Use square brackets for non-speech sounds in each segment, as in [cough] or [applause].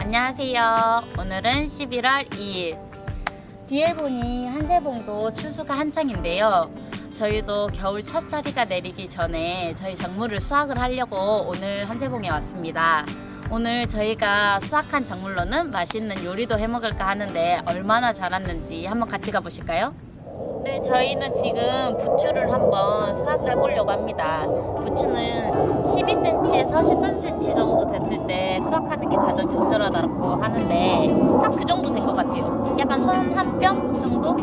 안녕하세요. 오늘은 11월 2일. 뒤에 보니 한세봉도 추수가 한창인데요. 저희도 겨울 첫서리가 내리기 전에 저희 작물을 수확을 하려고 오늘 한세봉에 왔습니다. 오늘 저희가 수확한 작물로는 맛있는 요리도 해 먹을까 하는데 얼마나 자랐는지 한번 같이 가보실까요? 네, 저희는 지금 부추를 한번 수확을 해보려고 합니다. 부추는 12cm에서 13cm 정도 됐을 때 수확하는 게 가장 적절하다고 하는데 딱 그 정도 된 것 같아요. 약간 손한뼘 정도?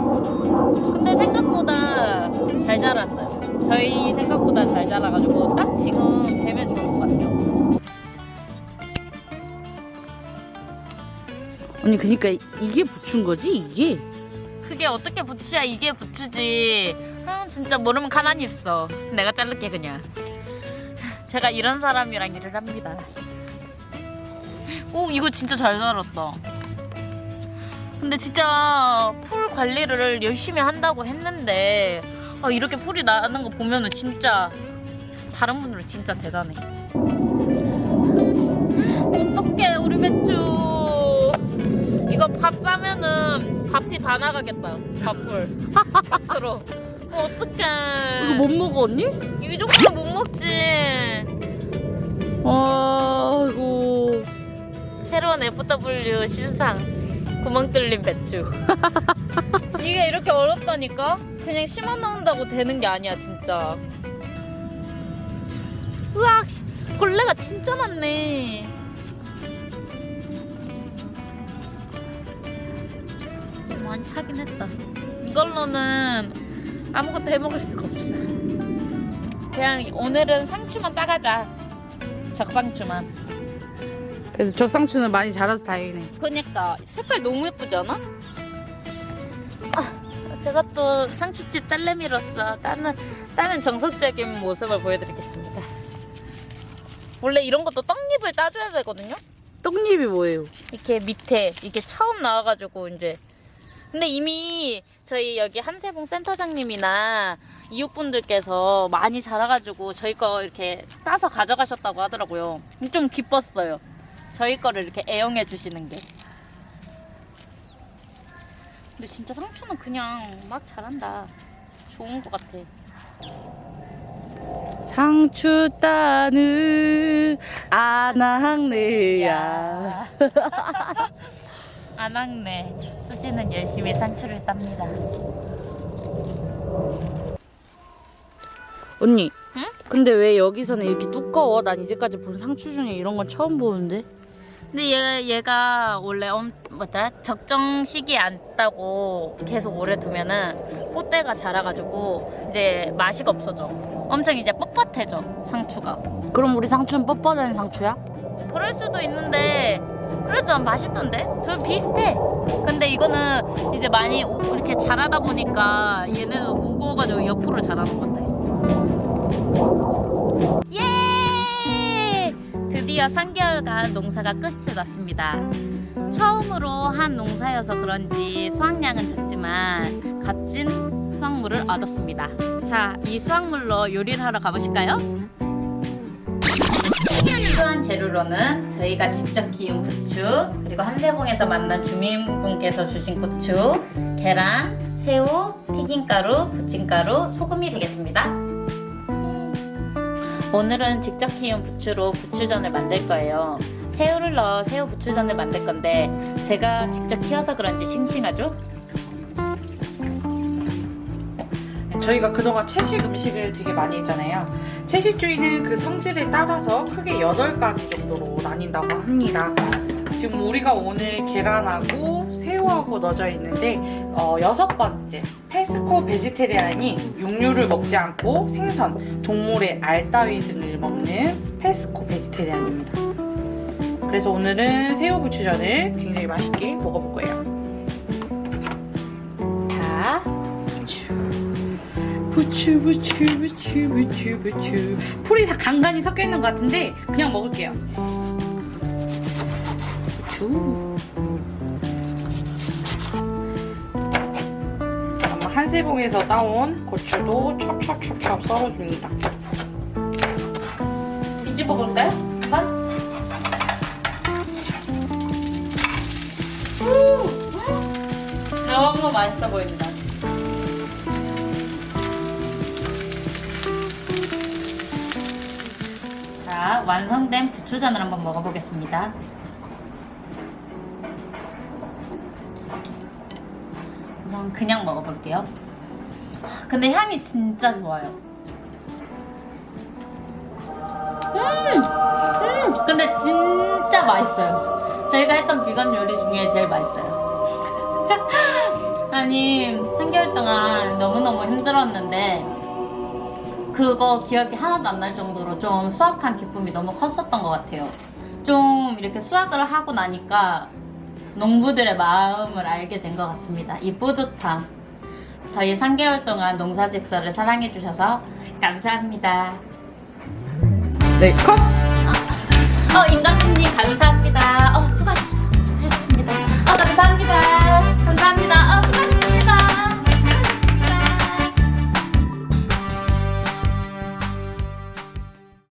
근데 생각보다 잘 자랐어요. 저희 생각보다 잘 자라가지고 딱 지금 되면 좋을 것 같아요. 아니 그니까 이게 부춘 거지 이게? 그게 어떻게 부추야 이게 부추지. 아, 진짜 모르면 가만히 있어. 내가 자를게 그냥. 제가 이런 사람이랑 일을 합니다. 오 이거 진짜 잘 자랐다. 근데 진짜 풀 관리를 열심히 한다고 했는데 아, 이렇게 풀이 나는 거 보면은 진짜 다른 분들은 진짜 대단해. 어떡해 우리 배추 이거 밥 싸면은 밥티 다 나가겠다. 밥풀. 밖으로. 어, 어떡해. 이거 못 먹어 언니? 이 정도는 못 먹지. 아이고 새로운 FW 신상. 구멍 뚫린 배추. [laughs] 이게 이렇게 어렵다니까? 그냥 심어 넣는다고 되는 게 아니야, 진짜. 으악! 씨, 벌레가 진짜 많네. 차긴 했다. 이걸로는 아무것도 해 먹을 수가 없어. 그냥 오늘은 상추만 따가자. 적상추만. 그래서 적상추는 많이 자라서 다행이네 그니까 색깔 너무 예쁘지 않아? 아, 제가 또 상추집 딸내미로서 따는 따는 정석적인 모습을 보여드리겠습니다. 원래 이런 것도 떡잎을 따줘야 되거든요. 떡잎이 뭐예요? 이렇게 밑에 이게 처음 나와가지고 이제 근데 이미 저희 여기 한세봉 센터장님이나 이웃분들께서 많이 자라가지고 저희 거 이렇게 따서 가져가셨다고 하더라고요. 좀 기뻤어요. 저희 거를 이렇게 애용해 주시는 게. 근데 진짜 상추는 그냥 막 자란다. 좋은 것 같아. 상추 따는 아낙네야 [laughs] 안학네 수지는 열심히 상추를 땁니다. 언니 응? 근데 왜 여기서는 이렇게 두꺼워? 난 이제까지 본 상추 중에 이런 건 처음 보는데 근데 얘, 얘가 원래 엄, 뭐더라? 적정 시기에 안 따고 계속 오래 두면은 꽃대가 자라가지고 이제 맛이 없어져. 엄청 이제 뻣뻣해져, 상추가. 그럼 우리 상추는 뻣뻣한 상추야? 그럴 수도 있는데, 그래도 난 맛있던데? 둘 비슷해. 근데 이거는 이제 많이 오- 이렇게 자라다 보니까 얘네도 무거워가지고 옆으로 자라는 것 같아. 예! 드디어 3개월간 농사가 끝이 났습니다. 처음으로 한 농사여서 그런지 수확량은 적지만 값진 수확물을 얻었습니다. 자, 이 수확물로 요리를 하러 가보실까요? 필요한 재료로는 저희가 직접 키운 부추, 그리고 한세봉에서 만난 주민분께서 주신 고추, 계란, 새우, 튀김가루, 부침가루, 소금이 되겠습니다. 오늘은 직접 키운 부추로 부추전을 만들 거예요. 새우를 넣어 새우 부추전을 만들 건데 제가 직접 키워서 그런지 싱싱하죠? 저희가 그동안 채식 음식을 되게 많이 했잖아요. 채식주의는 그 성질에 따라서 크게 8가지 정도로 나뉜다고 합니다. 지금 우리가 오늘 계란하고 새우하고 넣어져 있는데 어, 여섯 번째 페스코 베지테리안이 육류를 먹지 않고 생선, 동물의 알 따위 등을 먹는 페스코 베지테리안입니다. 그래서 오늘은 새우 부추전을 굉장히 맛있게 먹어볼 거예요. 자, 부추 부추 부추 부추 부추 부추. 풀이 다 간간히 섞여 있는 것 같은데 그냥 먹을게요. 부추. 한세봉에서 따온 고추도 찹찹찹찹 썰어줍니다. 뒤집어 볼까요? 한번? 음, 너무 맛있어 보입니다. 자, 완성된 부추전을 한번 먹어보겠습니다. 우선 그냥 먹어볼게요. 하, 근데 향이 진짜 좋아요. 음! 음! 근데 진짜 맛있어요. 저희가 했던 비건 요리 중에 제일 맛있어요. [laughs] 아니, 3개월 동안 너무너무 힘들었는데, 그거 기억이 하나도 안 날 정도로 좀 수확한 기쁨이 너무 컸었던 것 같아요. 좀 이렇게 수확을 하고 나니까 농부들의 마음을 알게 된 것 같습니다. 이 뿌듯함. 저희 3개월 동안 농사직설을 사랑해주셔서 감사합니다. 네, 컷! 어, 인간